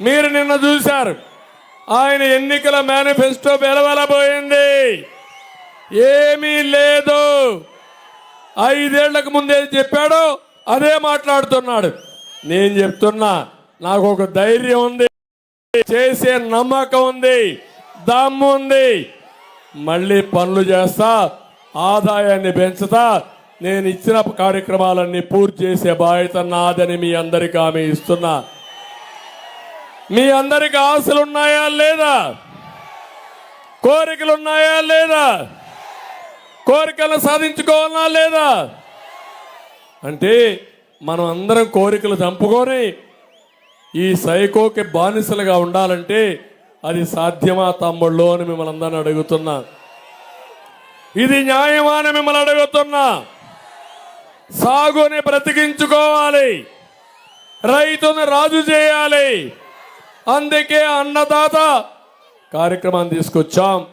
మీరు నిన్న చూశారు. ఆయన ఎన్నికల మేనిఫెస్టో వెలవెలబోయింది. ఏమీ లేదు. ఐదేళ్ళకు ముందే చెప్పాడో అదే మాట్లాడుతున్నాడు. నేను చెప్తున్నా నాకు ఒక ధైర్యం ఉంది. చేసే నమ్మకం ఉంది. దమ్ము ఉంది. మళ్ళీ పనులు చేస్తా ఆదాయాన్ని పెంచుతా నేను ఇచ్చిన కార్యక్రమాలన్నీ పూర్తి చేసే బాధ్యత నాదని మీ అందరికీ ఆమె ఇస్తున్నా. మీ అందరికి ఆశలు ఉన్నాయా లేదా? కోరికలు ఉన్నాయా లేదా? కోరికలను సాధించుకోవాలా లేదా? అంటే మనం అందరం కోరికలు చంపుకొని ఈ సైకోకి బానిసలుగా ఉండాలంటే అది సాధ్యమా తమ్ముళ్ళు అని మిమ్మల్ని అందరిని అడుగుతున్నా. ఇది న్యాయమా అని మిమ్మల్ని అడుగుతున్నా. సాగుని బ్రతికించుకోవాలి. రైతుని రాజు చేయాలి. అందుకే అన్నదాత కార్యక్రమాన్ని తీసుకొచ్చాం.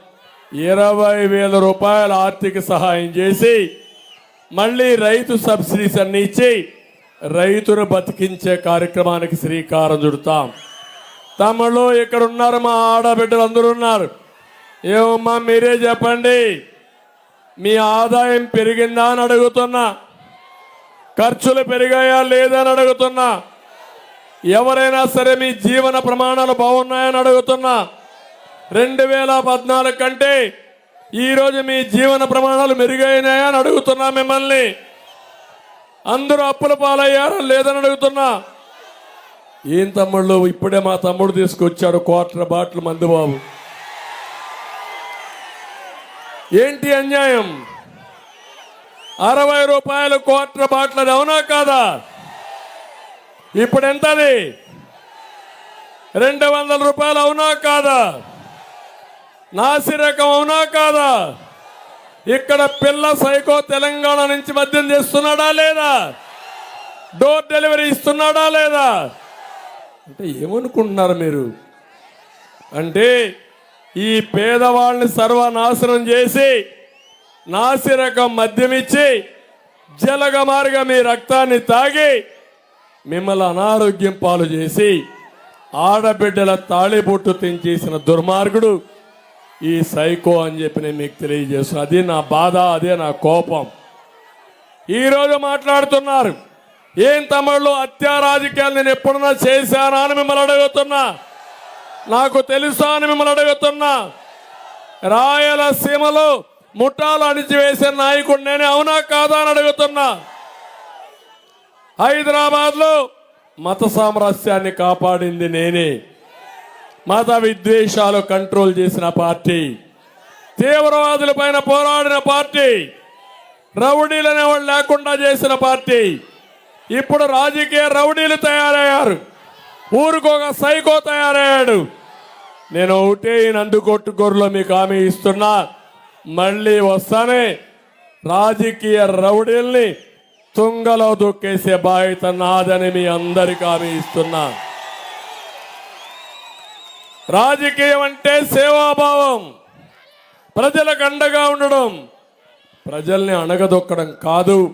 ఇరవై వేల రూపాయల ఆర్థిక సహాయం చేసి మళ్ళీ రైతు సబ్సిడీస్ అన్ని ఇచ్చి రైతును బతికించే కార్యక్రమానికి శ్రీకారం చుడతాం. తమలో ఇక్కడ ఉన్నారు మా ఆడబిడ్డలు? అందరూ ఉన్నారు. ఏమమ్మా మీరే చెప్పండి. మీ ఆదాయం పెరిగిందా అని అడుగుతున్నా. ఖర్చులు పెరిగాయా లేదా అని అడుగుతున్నా. ఎవరైనా సరే మీ జీవన ప్రమాణాలు బాగున్నాయని అడుగుతున్నా. రెండు వేల పద్నాలుగు కంటే ఈరోజు మీ జీవన ప్రమాణాలు మెరుగైనాయని అని అడుగుతున్నా మిమ్మల్ని. అందరూ అప్పుల పాలయ్యారా లేదని అడుగుతున్నా. ఏం తమ్ముళ్ళు? ఇప్పుడే మా తమ్ముడు తీసుకొచ్చాడు క్వార్టర్ బాటిల్ మందుబాబు. ఏంటి అన్యాయం? అరవై రూపాయలు క్వార్టర్ బాటిల్ అవునా కాదా? ఇప్పుడు ఎంత అది రెండు వందల రూపాయలు అవునా కాదా? నాసిరకం అవునా కాదా? ఇక్కడ పిల్ల సైకో తెలంగాణ నుంచి మద్యం చేస్తున్నాడా లేదా? డోర్ డెలివరీ ఇస్తున్నాడా లేదా? అంటే ఏమనుకుంటున్నారు మీరు? అంటే ఈ పేదవాళ్ళని సర్వనాశనం చేసి నాసిరకం మద్యం ఇచ్చి జలగమారుగా మీ రక్తాన్ని తాగి మిమ్మల్ని అనారోగ్యం పాలు చేసి ఆడబిడ్డల తాళిబొట్టు తెంచేసిన దుర్మార్గుడు ఈ సైకో అని చెప్పి నేను మీకు తెలియజేస్తున్నా. అది నా బాధ అదే నా కోపం. ఈరోజు మాట్లాడుతున్నారు ఏం తమిళలో హత్యా రాజకీయాలు నేను ఎప్పుడన్నా చేశానా? అని మిమ్మల్ని అడుగుతున్నా. నాకు తెలుసా అని మిమ్మల్ని అడుగుతున్నా. రాయలసీమలో ముఠాలు అణిచివేసే నాయకుడు నేనే అవునా కాదా అని అడుగుతున్నా. హైదరాబాద్లో మత సామరస్యాన్ని కాపాడింది నేనే. మత విద్వేషాలు కంట్రోల్ చేసిన పార్టీ. తీవ్రవాదుల పైన పోరాడిన పార్టీ. రౌడీలనే వాళ్ళు లేకుండా చేసిన పార్టీ. ఇప్పుడు రాజకీయ రౌడీలు తయారయ్యారు. ఊరుకోక సైకో తయారయ్యాడు. నేను ఒకటే ఈ నందుకొట్టుకూరులో మీకు హామీ ఇస్తున్నా. మళ్ళీ వస్తానే రాజకీయ రౌడీల్ని తుంగలో దొక్కేసే బాధ్యత నాదని మీ అందరికీ హామీ ఇస్తున్నా. రాజకీయం అంటే సేవాభావం. ప్రజలకు అండగా ఉండడం. ప్రజల్ని అణగదొక్కడం కాదు.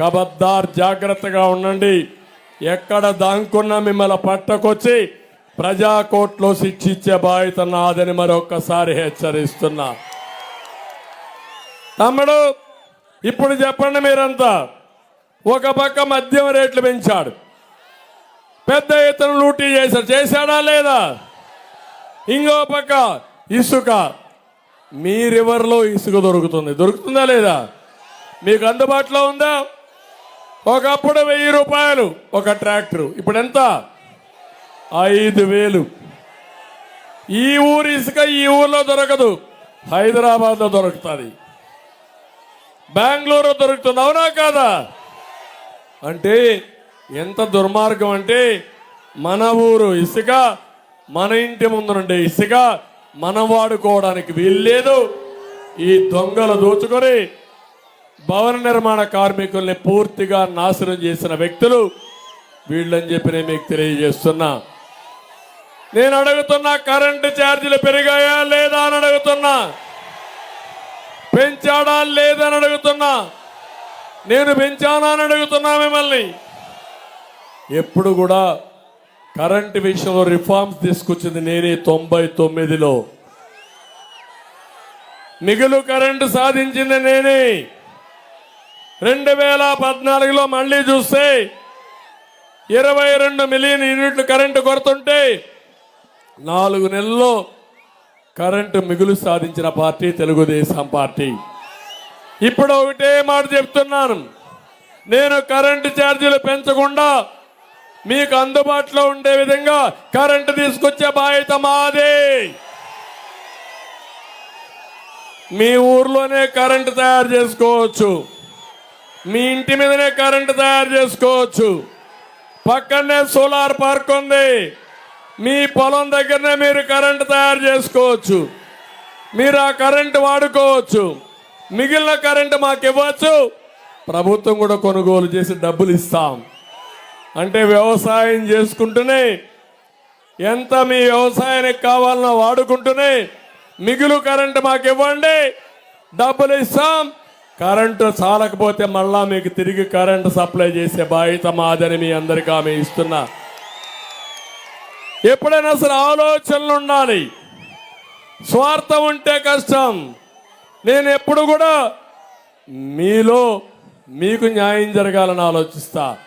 కబద్దార్ జాగ్రత్తగా ఉండండి. ఎక్కడ దాంకున్నా మిమ్మల్ని పట్టకొచ్చి ప్రజా శిక్షించే బాధ్యత నాదని మరొకసారి హెచ్చరిస్తున్నా. తమ్ముడు ఇప్పుడు చెప్పండి మీరంతా. ఒక పక్క మద్యం రేట్లు పెంచాడు. పెద్ద ఎత్తున లూటీ చేశాడు. చేశాడా లేదా? ఇంకో పక్క ఇసుక. మీ రివర్లో ఇసుక దొరుకుతుంది? దొరుకుతుందా లేదా? మీకు అందుబాటులో ఉందా? ఒకప్పుడు వెయ్యి రూపాయలు ఒక ట్రాక్టర్. ఇప్పుడు ఎంత? ఐదు వేలు. ఈ ఊరి ఇసుక ఈ ఊర్లో దొరకదు. హైదరాబాద్లో దొరుకుతుంది. బెంగళూరు దొరుకుతుంది. అవునా కాదా? అంటే ఎంత దుర్మార్గం అంటే మన ఊరు ఇసుక మన ఇంటి ముందునుండే ఇసుక మనం వాడుకోవడానికి వీల్లేదు. ఈ దొంగలు దోచుకొని భవన నిర్మాణ కార్మికుల్ని పూర్తిగా నాశనం చేసిన వ్యక్తులు వీళ్ళని చెప్పి నేను మీకు తెలియజేస్తున్నా. నేను అడుగుతున్నా కరెంటు ఛార్జీలు పెరిగాయా లేదా అని అడుగుతున్నా. పెంచాడా లేదని అడుగుతున్నా. నేను పెంచానని అడుగుతున్నా మిమ్మల్ని. ఎప్పుడు కూడా కరెంట్ విషయంలో రిఫార్మ్స్ తీసుకొచ్చింది నేనే తొంభై తొమ్మిదిలో. మిగులు కరెంటు సాధించింది నేనే. రెండు వేల పద్నాలుగులో మళ్ళీ చూస్తే ఇరవై రెండు మిలియన్ యూనిట్లు కరెంటు కొడుతుంటే నాలుగు నెలల్లో కరెంటు మిగులు సాధించిన పార్టీ తెలుగుదేశం పార్టీ. ఇప్పుడు ఒకటే మాట చెప్తున్నాను నేను కరెంటు ఛార్జీలు పెంచకుండా మీకు అందుబాటులో ఉండే విధంగా కరెంటు తీసుకొచ్చే బాధ్యత మాదే. మీ ఊర్లోనే కరెంటు తయారు చేసుకోవచ్చు. మీ ఇంటి మీదనే కరెంటు తయారు చేసుకోవచ్చు. పక్కనే సోలార్ పార్క్ ఉంది. మీ పొలం దగ్గరనే మీరు కరెంటు తయారు చేసుకోవచ్చు. మీరు ఆ కరెంటు వాడుకోవచ్చు. మిగిలిన కరెంట్ మాకు ఇవ్వచ్చు ప్రభుత్వం కూడా కొనుగోలు చేసి డబ్బులు ఇస్తాం. అంటే వ్యవసాయం చేసుకుంటూనే ఎంత మీ వ్యవసాయానికి కావాలన్నా వాడుకుంటూనే మిగులు కరెంటు మాకు ఇవ్వండి డబ్బులు ఇస్తాం. కరెంటు చాలకపోతే మళ్ళా మీకు తిరిగి కరెంటు సప్లై చేసే బాధ్యత మాదని మీ అందరికీ ఆమె ఇస్తున్నా. ఎప్పుడైనా అసలు ఆలోచనలు ఉండాలి. స్వార్థం ఉంటే కష్టం. నేను ఎప్పుడు కూడా మీలో మీకు న్యాయం జరగాలని ఆలోచిస్తా.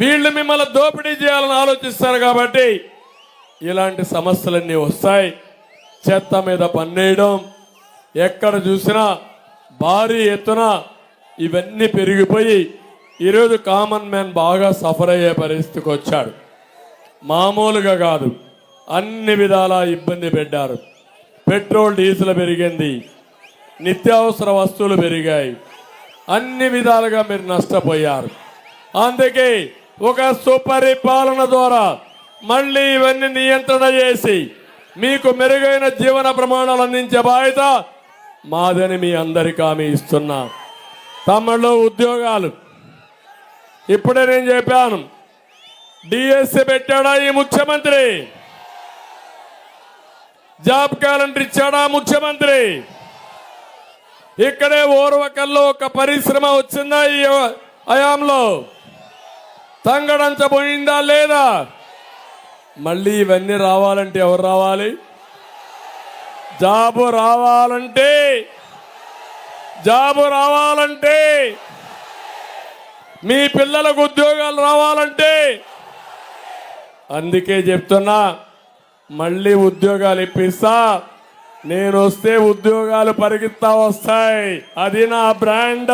వీళ్ళు మిమ్మల్ని దోపిడీ చేయాలని ఆలోచిస్తారు కాబట్టి ఇలాంటి సమస్యలన్నీ వస్తాయి. చెత్త మీద పన్నేయడం ఎక్కడ చూసినా భారీ ఎత్తున ఇవన్నీ పెరిగిపోయి ఈరోజు కామన్ మ్యాన్ బాగా సఫర్ అయ్యే పరిస్థితికి వచ్చాడు. మామూలుగా కాదు అన్ని విధాలా ఇబ్బంది పెట్టారు. పెట్రోల్ డీజిల్ పెరిగింది. నిత్యావసర వస్తువులు పెరిగాయి. అన్ని విధాలుగా మీరు నష్టపోయారు. అందుకే ఒక సుపరిపాలన ద్వారా మళ్ళీ ఇవన్నీ నియంత్రణ చేసి మీకు మెరుగైన జీవన ప్రమాణాలు అందించే బాధ్యత మాదని మీ అందరికీ హామీ ఇస్తున్నా. తమిళలో ఉద్యోగాలు. ఇప్పుడే నేను చెప్పాను. డిఎస్సి పెట్టాడా ఈ ముఖ్యమంత్రి? జాబ్ క్యాలెండర్ ఇచ్చాడా ముఖ్యమంత్రి? ఇక్కడే ఓర్వకల్లో ఒక పరిశ్రమ వచ్చిందా ఈ హయాంలో? తంగడంచబోయిందా లేదా? మళ్ళీ ఇవన్నీ రావాలంటే ఎవరు రావాలి? జాబు రావాలంటే జాబు రావాలంటే మీ పిల్లలకు ఉద్యోగాలు రావాలంటే. అందుకే చెప్తున్నా మళ్ళీ ఉద్యోగాలు ఇప్పిస్తా. నేను వస్తే ఉద్యోగాలు పరిగెత్తా వస్తాయి. అది నా బ్రాండ్.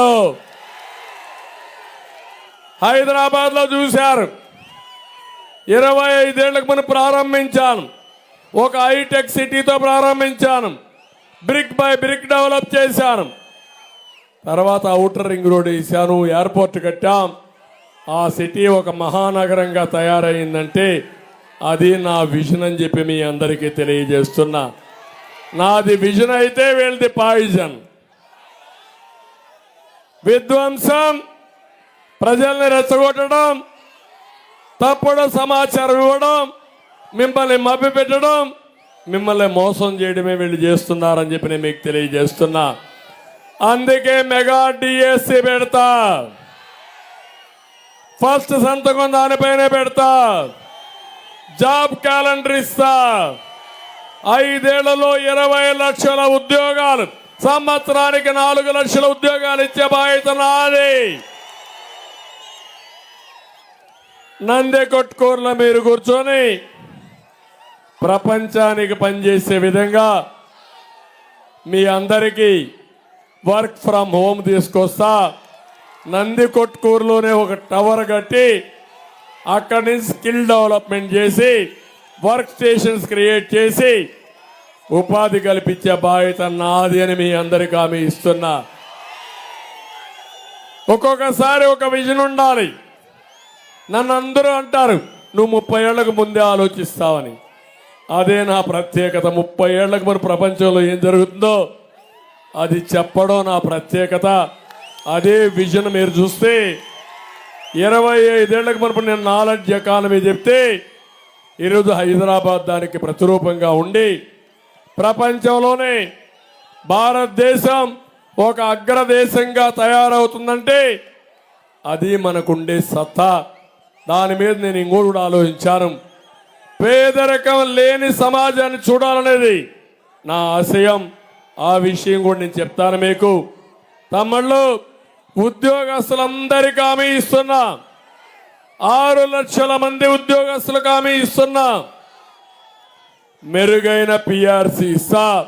హైదరాబాద్లో చూశారు. ఇరవై ఐదేళ్ళకు మనం ప్రారంభించాను. ఒక హైటెక్ సిటీతో ప్రారంభించాను. బ్రిక్ బై బ్రిక్ డెవలప్ చేశాను. తర్వాత అవుటర్ రింగ్ రోడ్ వేసాను ఎయిర్పోర్ట్ కట్టాం. ఆ సిటీ ఒక మహానగరంగా తయారైందంటే అది నా విజన్ అని చెప్పి మీ అందరికీ తెలియజేస్తున్నా. నాది విజన్ అయితే వీళ్ళది పాయిజన్. విధ్వంసం ప్రజల్ని రెచ్చగొట్టడం తప్పుడు సమాచారం ఇవ్వడం మిమ్మల్ని మభ్య పెట్టడం మిమ్మల్ని మోసం చేయడమే వీళ్ళు చేస్తున్నారని చెప్పి నేను మీకు తెలియజేస్తున్నా. అందుకే మెగా డిఎస్సి పెడతా. ఫస్ట్ సంతకం దానిపైనే పెడతా. జాబ్ క్యాలెండర్ ఇస్తా. ఐదేళ్ళలో ఇరవై లక్షల ఉద్యోగాలు. సంవత్సరానికి నాలుగు లక్షల ఉద్యోగాలు ఇచ్చే బాధ్యత నాది. నంది కొట్టుకూరులో మీరు కూర్చొని ప్రపంచానికి పనిచేసే విధంగా మీ అందరికీ వర్క్ ఫ్రమ్ హోమ్ తీసుకొస్తా. నంది కొట్కూరులోనే ఒక టవర్ కట్టి అక్కడి నుంచి స్కిల్ డెవలప్మెంట్ చేసి వర్క్ స్టేషన్స్ క్రియేట్ చేసి ఉపాధి కల్పించే బాధ్యత నాది అని మీ అందరికీ ఆమె ఇస్తున్నా. ఒక్కొక్కసారి ఒక విజన్ ఉండాలి. నన్ను అందరూ అంటారు నువ్వు ముప్పై ఏళ్ళకు ముందే ఆలోచిస్తావని. అదే నా ప్రత్యేకత. ముప్పై ఏళ్ళకు మన ప్రపంచంలో ఏం జరుగుతుందో అది చెప్పడం నా ప్రత్యేకత. అదే విజన్ మీరు చూస్తే ఇరవై ఐదేళ్ళకు మనప్పుడు నేను నాలెడ్జ్ ఎకానమీ చెప్తే ఈరోజు హైదరాబాద్ దానికి ప్రతిరూపంగా ఉండి ప్రపంచంలోనే భారతదేశం ఒక అగ్రదేశంగా తయారవుతుందంటే అది మనకుండే సత్తా. దాని మీద నేను ఇంకోటి కూడా ఆలోచించాను. పేదరికం లేని సమాజాన్ని చూడాలనేది నా ఆశయం. ఆ విషయం కూడా నేను చెప్తాను మీకు. తమ్ముళ్ళు ఉద్యోగస్తులందరికీ హామీ ఇస్తున్నా. ఆరు లక్షల మంది ఉద్యోగస్తులకు హామీ ఇస్తున్నా. మెరుగైన పిఆర్సి ఇస్తా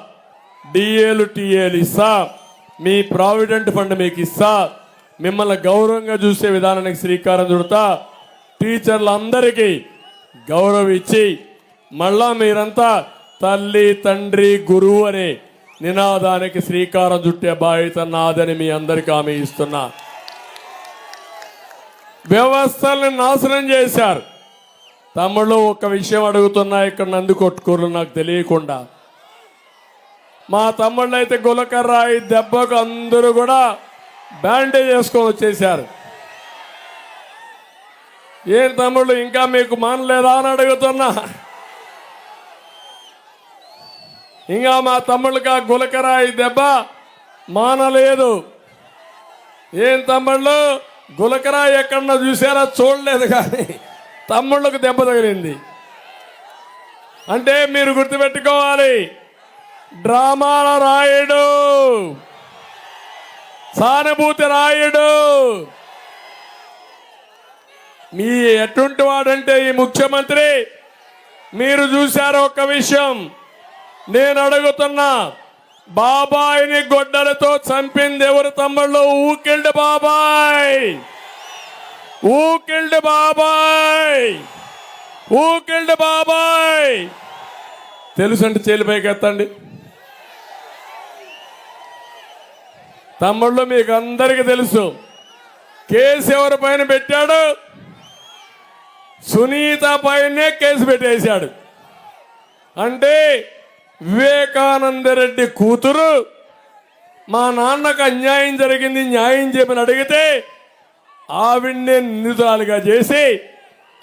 డిఏలు టీఏలు ఇస్తా. మీ ప్రావిడెంట్ ఫండ్ మీకు ఇస్తా. మిమ్మల్ని గౌరవంగా చూసే విధానానికి శ్రీకారం చుడతా. టీచర్లందరికీ గౌరవం ఇచ్చి మళ్ళా మీరంతా తల్లి తండ్రి గురువు అనే నినాదానికి శ్రీకారం చుట్టే బాధ్యత నాదని మీ అందరికీ ఆమె ఇస్తున్నా. వ్యవస్థలను నాశనం చేశారు. తమ్ముళ్ళు ఒక విషయం అడుగుతున్నా ఇక్కడ నంది కొట్టుకోరు నాకు తెలియకుండా. మా తమ్ముళ్ళు అయితే గులకర్రాయి దెబ్బకు అందరూ కూడా బ్యాండేజ్ వేసుకొని వచ్చేసారు ఏం తమ్ముళ్ళు ఇంకా మీకు మానలేదా అని అడుగుతున్నా. ఇంకా మా తమ్ముళ్ళకి ఆ గులకరాయి దెబ్బ మానలేదు. ఏం తమ్ముళ్ళు గులకర ఎక్కడన్నా చూసారా? చూడలేదు కానీ తమ్ముళ్ళకు దెబ్బ తగిలింది. అంటే మీరు గుర్తుపెట్టుకోవాలి. డ్రామాల రాయుడు సానుభూతి రాయుడు. మీ ఎటువంటి వాడంటే ఈ ముఖ్యమంత్రి మీరు చూశారు ఒక్క విషయం. నేను అడుగుతున్నా బాబాయిని గొడ్డలతో చంపింది ఎవరు తమ్ముళ్ళు? ఊకిల్డ్ బాబాయ్. ఊకిల్డ్ బాబాయ్. ఊకిల్డ్ బాబాయ్. తెలుసు చేలిపైకి ఎత్తండి. తమ్ముళ్ళు మీకు అందరికీ తెలుసు. కేసు ఎవరి పైన పెట్టాడు? సునీత పైనే కేసు పెట్టేశాడు. అంటే వివేకానంద రెడ్డి కూతురు మా నాన్నకు అన్యాయం జరిగింది న్యాయం చేయమని అడిగితే ఆవిడ్ని నిందితురాలుగా చేసి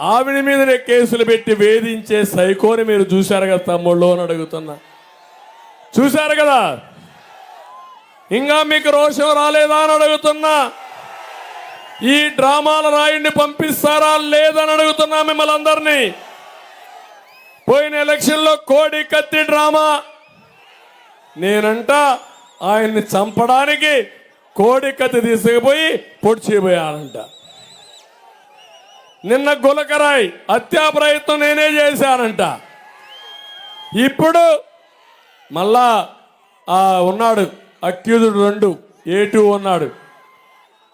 ఆవిడ మీదనే కేసులు పెట్టి వేధించే సైకోని మీరు చూశారు కదా తమ్ముళ్ళు అని అడుగుతున్నా. చూశారు కదా? ఇంకా మీకు రోషం రాలేదా అని అడుగుతున్నా. ఈ డ్రామాల రాయుడిని పంపిస్తారా లేదని అడుగుతున్నా మిమ్మల్ని అందరినీ. పోయిన ఎలక్షన్లో కోడి కత్తి డ్రామా. నేనంట ఆయన్ని చంపడానికి కోడి కత్తి తీసుకుపోయి పొడి చేయబోయానంట. నిన్న గులకరాయ్ హత్యా ప్రయత్నం నేనే చేశానంట. ఇప్పుడు మళ్ళా ఆ ఉన్నాడు అక్యూజుడు రెండు ఏ టూ ఉన్నాడు.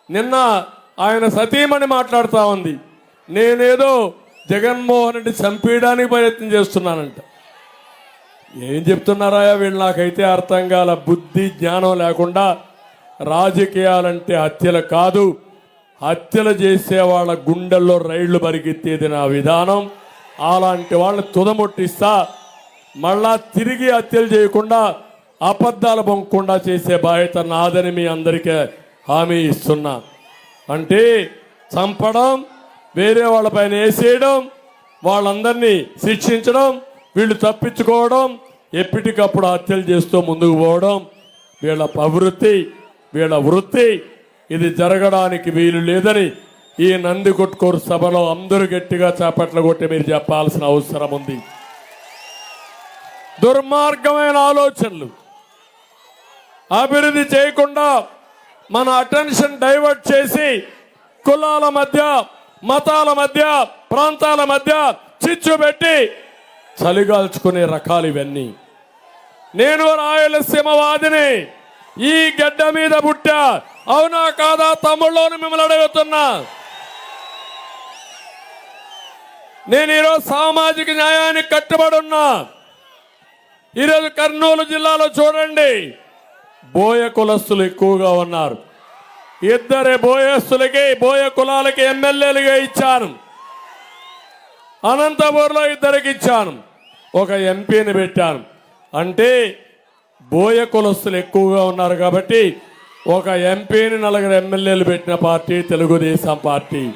నిన్న ఆయన సతీమణి మాట్లాడుతూ ఉంది. నేనేదో జగన్మోహన్ రెడ్డి చంపేయడానికి ప్రయత్నం చేస్తున్నానంట. ఏం చెప్తున్నారాయా వీళ్ళు? నాకైతే అర్థం కాల బుద్ధి జ్ఞానం లేకుండా రాజకీయాలంటే హత్యలు కాదు హత్యలు చేసే వాళ్ళ గుండెల్లో రైళ్ళు పరిగెత్తేది నా విధానం. అలాంటి వాళ్ళని తుదముట్టిస్తా మళ్ళా తిరిగి హత్యలు చేయకుండా అబద్ధాలు పొంగకుండా చేసే బాధ్యత నాదని మీ అందరికీ హామీ ఇస్తున్నా. అంటే చంపడం వేరే వాళ్ళపైన వేసేయడం వాళ్ళందరినీ శిక్షించడం వీళ్ళు తప్పించుకోవడం ఎప్పటికప్పుడు హత్యలు చేస్తూ ముందుకు పోవడం వీళ్ళ ప్రవృత్తి వీళ్ళ వృత్తి ఇది జరగడానికి వీలు లేదని ఈ నంది కొట్టుకోరు సభలో అందరూ గట్టిగా చేపట్ల కొట్టి మీరు చెప్పాల్సిన అవసరం ఉంది. దుర్మార్గమైన ఆలోచనలు. అభివృద్ధి చేయకుండా మన అటెన్షన్ డైవర్ట్ చేసి కులాల మధ్య మతాల మధ్య ప్రాంతాల మధ్య చిచ్చు పెట్టి చలిగాల్చుకునే రకాలు ఇవన్నీ. నేను రాయలసీమ వాదిని ఈ గడ్డ మీద పుట్టా. అవునా కాదా తమ్ముళ్ళోని మిమ్మల్ని అడుగుతున్నా. నేను ఈరోజు సామాజిక న్యాయానికి కట్టుబడి ఉన్నా. ఈరోజు కర్నూలు జిల్లాలో చూడండి. బోయ కులస్తులు ఎక్కువగా ఉన్నారు. ఇద్దరే బోయస్తులకి బోయ కులాలకి ఎమ్మెల్యేలుగా ఇచ్చాను. అనంతపూర్లో ఇద్దరికి ఇచ్చాను. ఒక ఎంపీని పెట్టాను. అంటే బోయ కులస్తులు ఎక్కువగా ఉన్నారు కాబట్టి ఒక ఎంపీని నలుగురు ఎమ్మెల్యేలు పెట్టిన పార్టీ తెలుగుదేశం పార్టీ.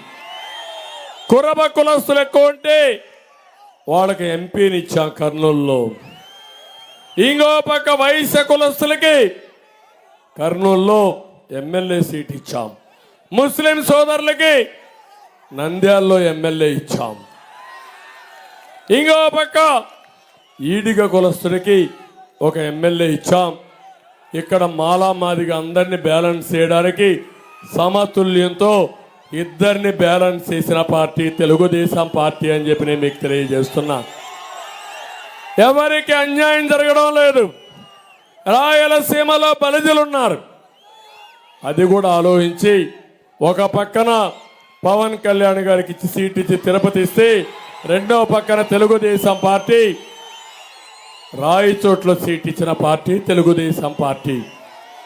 కురబ కులస్తులు ఎక్కువ ఉంటే వాళ్ళకి ఎంపీని ఇచ్చాం కర్నూలులో. ఇంకో పక్క వైశ్య కులస్తులకి కర్నూలులో ఎమ్మెల్యే సీట్ ఇచ్చాం. ముస్లిం సోదరులకి నంద్యాల్లో ఎమ్మెల్యే ఇచ్చాం. ఇంకో పక్క ఈడిగ కులస్తుడికి ఒక ఎమ్మెల్యే ఇచ్చాం. ఇక్కడ మాలా మాదిగా అందరినీ బ్యాలెన్స్ చేయడానికి సమతుల్యంతో ఇద్దరిని బ్యాలెన్స్ చేసిన పార్టీ తెలుగుదేశం పార్టీ అని చెప్పి నేను మీకు తెలియజేస్తున్నా. ఎవరికి అన్యాయం జరగడం లేదు. రాయలసీమలో బలిజలు ఉన్నారు అది కూడా ఆలోచించి ఒక పక్కన పవన్ కళ్యాణ్ గారికి ఇచ్చి సీట్ ఇచ్చి తిరుపతి ఇస్తే పక్కన తెలుగుదేశం పార్టీ రాయచోట్ల సీట్ ఇచ్చిన పార్టీ తెలుగుదేశం పార్టీ.